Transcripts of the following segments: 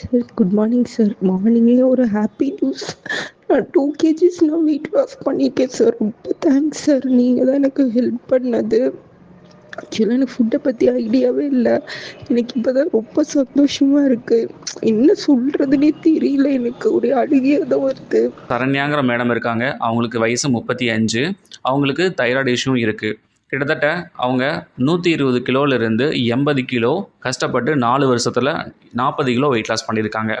Sir good morning sir மார்னிங்கே ஒரு happy news நான் டூ கேஜிஸ் நான் வெயிட் லாஸ் பண்ணியிருக்கேன் சார் ரொம்ப தேங்க்ஸ் சார் நீங்கள் தான் எனக்கு ஹெல்ப் பண்ணது. ஆக்சுவலாக எனக்கு ஃபுட்டை பற்றி ஐடியாவே இல்லை. எனக்கு இப்போ தான் ரொம்ப சந்தோஷமாக இருக்குது என்ன சொல்கிறதுனே தெரியல. எனக்கு ஒரு அழுகியாக தான் வருது. சரண்யாங்கிற மேடம் இருக்காங்க. அவங்களுக்கு வயசு முப்பத்தி அஞ்சு. அவங்களுக்கு தைராய்டு இஷ்யூ இருக்குது கிட்டத்தட்ட அவங்க நூற்றி இருபது கிலோலேருந்து எண்பது கிலோ கஷ்டப்பட்டு நாலு வருஷத்தில் நாற்பது கிலோ வெயிட் லாஸ் பண்ணியிருக்காங்க.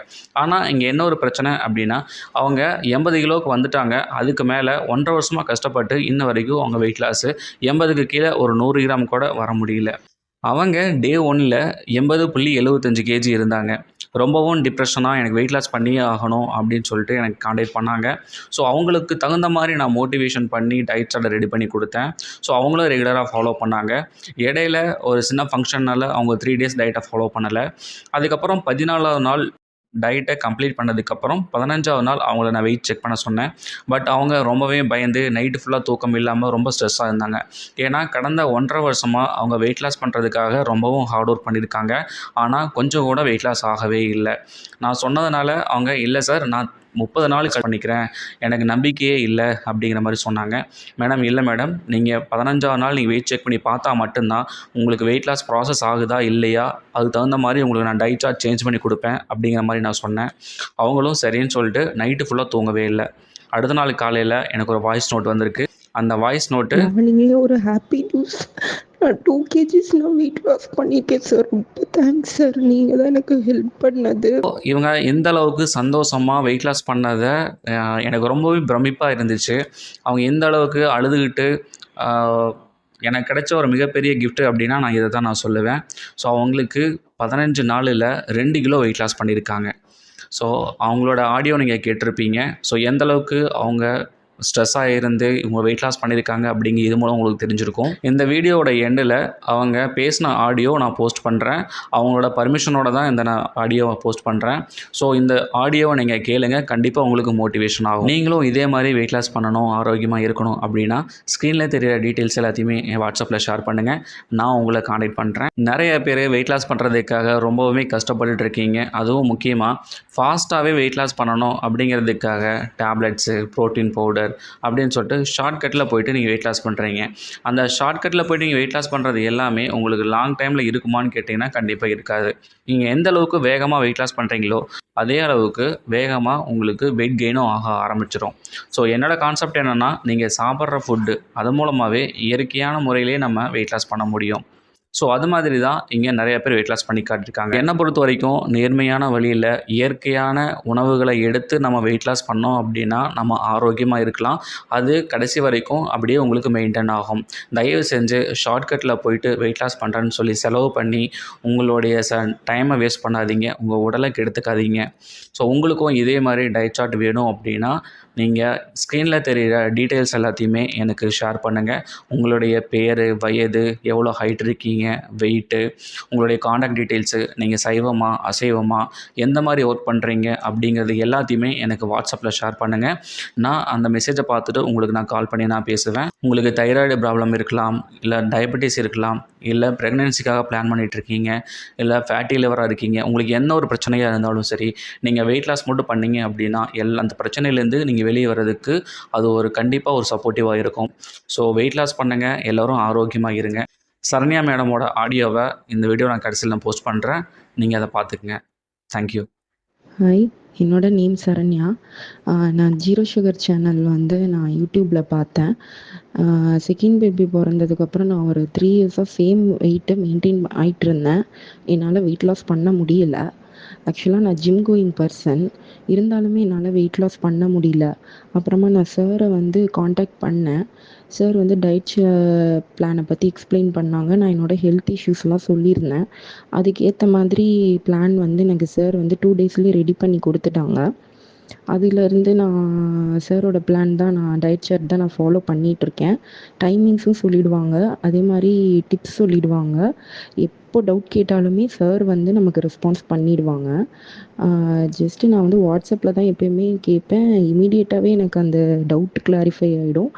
ஆனால் இங்கே என்ன ஒரு பிரச்சனை அப்படின்னா அவங்க எண்பது கிலோவுக்கு வந்துட்டாங்க. அதுக்கு மேலே ஒன்றரை வருஷமாக கஷ்டப்பட்டு இன்ன வரைக்கும் அவங்க வெயிட் லாஸு எண்பதுக்கு கீழே ஒரு நூறு கிராம் கூட வர முடியல. அவங்க டே ஒன்னில் எண்பது புள்ளி எழுபத்தஞ்சு கேஜி இருந்தாங்க. ரொம்பவும் டிப்ரெஷனாக எனக்கு வெயிட் லாஸ் பண்ணியே ஆகணும் அப்படின்னு சொல்லிட்டு எனக்கு காண்டாக்ட் பண்ணாங்க. ஸோ அவங்களுக்கு தகுந்த மாதிரி நான் மோட்டிவேஷன் பண்ணி டயட் சார்ட்டை ரெடி பண்ணி கொடுத்தேன். ஸோ அவங்களும் ரெகுலராக ஃபாலோ பண்ணாங்க. இடையில ஒரு சின்ன ஃபங்க்ஷன்னால் அவங்க த்ரீ டேஸ் டயட்டை ஃபாலோ பண்ணலை. அதுக்கப்புறம் பதினாலாவது நாள் டயட்டை கம்ப்ளீட் பண்ணதுக்கப்புறம் பதினஞ்சாவது நாள் அவங்கள நான் வெயிட் செக் பண்ண சொன்னேன். பட் அவங்க ரொம்பவே பயந்து நைட்டு ஃபுல்லாக தூக்கம் இல்லாமல் ரொம்ப ஸ்ட்ரெஸ்ஸாக இருந்தாங்க. ஏன்னா கடந்த ஒன்றரை வருஷமாக அவங்க வெயிட் லாஸ் பண்ணுறதுக்காக ரொம்பவும் ஹார்ட் ஒர்க் பண்ணியிருக்காங்க ஆனால் கொஞ்சம் கூட வெயிட் லாஸ் ஆகவே இல்லை. நான் சொன்னதுனால அவங்க இல்லை சார் நான் முப்பது நாள் பண்ணிக்கிறேன். எனக்கு நம்பிக்கையே இல்லை அப்படிங்கிற மாதிரி சொன்னாங்க. மேடம் இல்லை மேடம் நீங்கள் பதினஞ்சாவது நாள் நீங்கள் வெயிட் செக் பண்ணி பார்த்தா மட்டும்தான் உங்களுக்கு வெயிட் லாஸ் ப்ராசஸ் ஆகுதா இல்லையா? அதுக்கு தகுந்த மாதிரி உங்களுக்கு நான் டயட் சார்ட் சேஞ்ச் பண்ணி கொடுப்பேன் அப்படிங்கிற மாதிரி நான் சொன்னேன். அவங்களும் சரின்னு சொல்லிட்டு நைட்டு ஃபுல்லாக தூங்கவே இல்லை. அடுத்த நாள் காலையில் எனக்கு ஒரு வாய்ஸ் நோட் வந்திருக்கு. அந்த வாய்ஸ் நோட்டு ஒரு ஹாப்பி நியூஸ் நான் டூ கேஜிஸ் நான் வெயிட் லாஸ் பண்ணியிருக்கேன் சார் ரொம்ப தேங்க்ஸ் சார் நீங்கள் தான் எனக்கு ஹெல்ப் பண்ணது. இவங்க எந்த அளவுக்கு சந்தோஷமாக வெயிட் லாஸ் பண்ணதை எனக்கு ரொம்பவே பிரமிப்பாக இருந்துச்சு. அவங்க எந்த அளவுக்கு அழுதுகிட்டு எனக்கு கிடைச்ச ஒரு மிகப்பெரிய கிஃப்ட்டு அப்படின்னா நான் இதை தான் நான் சொல்லுவேன். ஸோ அவங்களுக்கு பதினஞ்சு நாளில் ரெண்டு கிலோ வெயிட் லாஸ் பண்ணியிருக்காங்க ஸோ அவங்களோட ஆடியோ நீங்கள் கேட்டிருப்பீங்க. ஸோ எந்தளவுக்கு அவங்க ஸ்ட்ரெஸ்ஸாக இருந்து இவங்க வெயிட் லாஸ் பண்ணியிருக்காங்க அப்படிங்க இது மூலம் உங்களுக்கு தெரிஞ்சிருக்கும். இந்த வீடியோவோட எண்டில் அவங்க பேசின ஆடியோ நான் போஸ்ட் பண்ணுறேன் அவங்களோட பர்மிஷனோட தான் இந்த நான் ஆடியோவை போஸ்ட் பண்ணுறேன் ஸோ இந்த ஆடியோவை நீங்கள் கேளுங்க. கண்டிப்பாக உங்களுக்கு மோட்டிவேஷன் ஆகும். நீங்களும் இதே மாதிரி வெயிட் லாஸ் பண்ணணும் ஆரோக்கியமாக இருக்கணும் அப்படின்னா ஸ்க்ரீனில் தெரியிற டீட்டெயில்ஸ் எல்லாத்தையுமே என் வாட்ஸ்அப்பில் ஷேர் பண்ணுங்கள் நான் உங்களை காண்டாக்ட் பண்ணுறேன் நிறைய பேர் வெயிட் லாஸ் பண்ணுறதுக்காக ரொம்பவுமே கஷ்டப்பட்டுட்டு இருக்கீங்க. அதுவும் முக்கியமாக ஃபாஸ்ட்டாகவே வெயிட் லாஸ் பண்ணணும் அப்படிங்கிறதுக்காக டேப்லெட்ஸு ப்ரோட்டீன் பவுடர் அப்படின்னு சொல்லிட்டு ஷார்ட்கட்டில் போயிட்டு நீங்கள் வெயிட் லாஸ் பண்ணுறீங்க அந்த ஷார்ட்கட்டில் போயிட்டு நீங்கள் வெயிட் லாஸ் பண்ணுறது எல்லாமே உங்களுக்கு லாங் டைமில் இருக்குமான்னு கேட்டிங்கன்னா கண்டிப்பாக இருக்காது. நீங்கள் எந்த அளவுக்கு வேகமாக வெயிட் லாஸ் பண்ணுறீங்களோ அதே அளவுக்கு வேகமாக உங்களுக்கு வெயிட் கெயினும் ஆக ஆரம்பிச்சிடும் ஸோ என்னோடய கான்செப்ட் என்னென்னா நீங்கள் சாப்பிட்ற ஃபுட்டு அது மூலமாகவே இயற்கையான முறையிலே நம்ம வெயிட் லாஸ் பண்ண முடியும். ஸோ அது மாதிரி தான் இங்கே நிறைய பேர் வெயிட் லாஸ் பண்ணி காட்டியிருக்காங்க. என்னை பொறுத்த வரைக்கும் நேர்மையான வழியில் இயற்கையான உணவுகளை எடுத்து நம்ம வெயிட் லாஸ் பண்ணோம் அப்படின்னா நம்ம ஆரோக்கியமாக இருக்கலாம். அது கடைசி வரைக்கும் அப்படியே உங்களுக்கு மெயின்டைன் ஆகும். தயவு செஞ்சு ஷார்ட்கட்டில் போயிட்டு வெயிட் லாஸ் பண்ணுறேன்னு சொல்லி செலவு பண்ணி உங்களுடைய ச டைமை வேஸ்ட் பண்ணாதீங்க. உங்கள் உடலை கெடுத்துக்காதீங்க. ஸோ உங்களுக்கும் இதே மாதிரி டயட் சார்ட் வேணும் அப்படின்னா நீங்கள் ஸ்க்ரீனில் தெரிகிற டீட்டெயில்ஸ் எல்லாத்தையுமே எனக்கு ஷேர் பண்ணுங்கள் உங்களுடைய பேர் வயது எவ்வளோ ஹைட் இருக்கீங்க வெயிட்டு உங்களுடைய காண்டாக்ட் டீட்டெயில்ஸு நீங்கள் சைவமா அசைவமா எந்த மாதிரி ஒர்க் பண்ணுறீங்க அப்படிங்கிறது எல்லாத்தையுமே எனக்கு வாட்ஸ்அப்பில் ஷேர் பண்ணுங்கள் நான் அந்த மெசேஜை பார்த்துட்டு உங்களுக்கு நான் கால் பண்ணி நான் பேசுவேன். உங்களுக்கு தைராய்டு ப்ராப்ளம் இருக்கலாம் இல்லை டயபெட்டிஸ் இருக்கலாம் இல்லை ப்ரெக்னென்சிக்காக பிளான் பண்ணிகிட்டு இருக்கீங்க இல்லை ஃபேட்டி லிவராக இருக்கீங்க உங்களுக்கு என்ன ஒரு பிரச்சனையாக இருந்தாலும் சரி நீங்கள் வெயிட் லாஸ் மட்டும் பண்ணீங்க அப்படின்னா எல்லா அந்த பிரச்சனையிலேருந்து நீங்கள் வெளியே வர்றதுக்கு அது ஒரு கண்டிப்பாக ஒரு சப்போர்ட்டிவாக இருக்கும். ஸோ வெயிட் லாஸ் பண்ணுங்கள் எல்லோரும் ஆரோக்கியமாக இருங்க. சரண்யா மேடமோட ஆடியோவை இந்த வீடியோ நான் கடைசியில் நான் போஸ்ட் பண்ணுறேன் நீங்கள் அதை பார்த்துக்குங்க. தேங்க்யூ ஹாய் என்னோட நேம் சரண்யா. நான் ஜீரோ சுகர் சேனல் வந்து நான் யூடியூப்பில் பார்த்தேன். செகண்ட் பேபி பிறந்ததுக்கப்புறம் நான் ஒரு த்ரீ இயர்ஸாக சேம் வெயிட்டை மெயின்டைன் ஆகிட்டு இருந்தேன் என்னால் வெயிட் லாஸ் பண்ண முடியல. ஆக்சுவலாக நான் ஜிம் கோயிங் பர்சன் இருந்தாலுமே என்னால் வெயிட் லாஸ் பண்ண முடியல. அப்புறமா நான் சாரை வந்து காண்டாக்ட் பண்ணேன். சார் வந்து டயட் பிளானை பற்றி எக்ஸ்பிளைன் பண்ணாங்க. நான் என்னோட ஹெல்த் இஷ்யூஸ்லாம் சொல்லியிருந்தேன். அதுக்கேற்ற மாதிரி பிளான் வந்து எனக்கு சார் வந்து டூ டேஸ்லேயே ரெடி பண்ணி கொடுத்துட்டாங்க. அதிலிருந்து நான் சாரோட பிளான் தான் நான் டயட் சார்ட் தான் நான் ஃபாலோ பண்ணிகிட்ருக்கேன் டைமிங்ஸும் சொல்லிவிடுவாங்க அதே மாதிரி டிப்ஸ் சொல்லிவிடுவாங்க எப் எப்போ டவுட் கேட்டாலுமே சார் வந்து நமக்கு ரெஸ்பான்ஸ் பண்ணிடுவாங்க. ஜஸ்ட்டு நான் வந்து வாட்ஸ்அப்பில் தான் எப்பயுமே கேட்பேன். இமீடியட்டாகவே எனக்கு அந்த டவுட் கிளாரிஃபை ஆகிடும்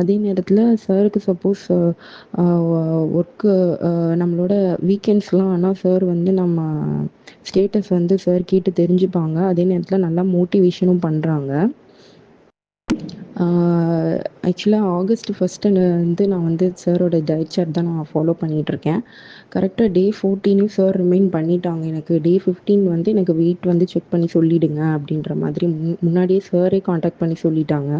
அதே நேரத்தில் சாருக்கு சப்போஸ் ஒர்க்கு நம்மளோட வீக்கெண்ட்ஸ்லாம் ஆனால் சார் வந்து நம்ம ஸ்டேட்டஸ் வந்து சார் கேட்டு தெரிஞ்சுப்பாங்க. அதே நேரத்தில் நல்லா மோட்டிவேஷனும் பண்ணுறாங்க ஆக்சுவலாக ஆகஸ்ட் ஃபஸ்ட்டு வந்து நான் வந்து சாரோட டயட் சார்ட் தான் நான் ஃபாலோ பண்ணிகிட்ருக்கேன் கரெக்டாக டே ஃபோர்டீனும் சார் ரிமைண்ட் பண்ணிட்டாங்க. எனக்கு டே ஃபிஃப்டீன் வந்து எனக்கு வெயிட் வந்து செக் பண்ணி சொல்லிவிடுங்க அப்படின்ற மாதிரி முன் முன்னாடியே சாரே காண்டாக்ட் பண்ணி சொல்லிட்டாங்க.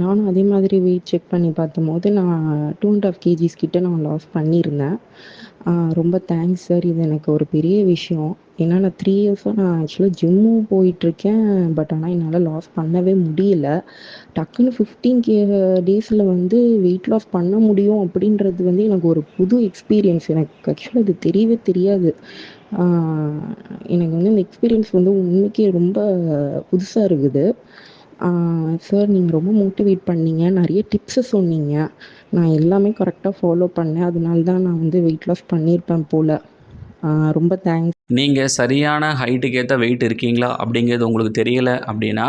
நானும் அதே மாதிரி வெயிட் செக் பண்ணி பார்த்தம்போது நான் டூ அண்ட் ஆஃப் கேஜிஸ் கிட்ட நான் லாஸ் பண்ணியிருந்தேன். ரொம்ப தேங்க்ஸ் சார் இது எனக்கு ஒரு பெரிய விஷயம். ஏன்னா நான் த்ரீ இயர்ஸாக நான் ஆக்சுவலாக ஜிம்மும் போயிட்டுருக்கேன். பட் ஆனால் என்னால் லாஸ் பண்ணவே முடியல. டக்குன்னு ஃபிஃப்டீன் கே டேஸில் வந்து வெயிட் லாஸ் பண்ண முடியும் அப்படின்றது வந்து எனக்கு ஒரு புது எக்ஸ்பீரியன்ஸ் எனக்கு ஆக்சுவலாக இது தெரியவே தெரியாது. எனக்கு வந்து இந்த எக்ஸ்பீரியன்ஸ் வந்து உண்மைக்கே ரொம்ப புதுசாக இருக்குது. சார் நீங்கள் ரொம்ப மோட்டிவேட் பண்ணீங்க. நிறைய டிப்ஸு சொன்னீங்க. நான் எல்லாமே கரெக்டாக ஃபாலோ பண்ணேன். அதனால தான் நான் வந்து வெயிட் லாஸ் பண்ணியிருப்பேன் போல். ரொம்ப தேங்க்ஸ் நீங்கள் சரியான ஹைட்டுக்கு ஏற்ற வெயிட் இருக்கீங்களா அப்படிங்கிறது உங்களுக்கு தெரியலை அப்படின்னா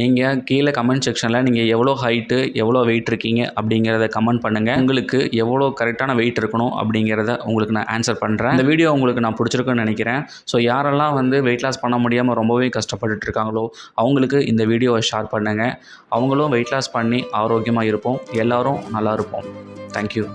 நீங்கள் கீழே கமெண்ட் செக்ஷனில் நீங்கள் எவ்வளோ ஹைட்டு எவ்வளோ வெயிட் இருக்கீங்க அப்படிங்கிறத கமெண்ட் பண்ணுங்கள் உங்களுக்கு எவ்வளோ கரெக்டான வெயிட் இருக்கணும் அப்படிங்கிறத உங்களுக்கு நான் ஆன்சர் பண்ணுறேன் இந்த வீடியோ உங்களுக்கு நான் பிடிச்சிருக்குன்னு நினைக்கிறேன். ஸோ யாரெல்லாம் வந்து வெயிட் லாஸ் பண்ண முடியாமல் ரொம்பவே கஷ்டப்பட்டுட்டு இருக்காங்களோ அவங்களுக்கு இந்த வீடியோவை ஷேர் பண்ணுங்கள் அவங்களும் வெயிட் லாஸ் பண்ணி ஆரோக்கியமாக இருப்போம். எல்லோரும் நல்லா இருப்போம். தேங்க்யூ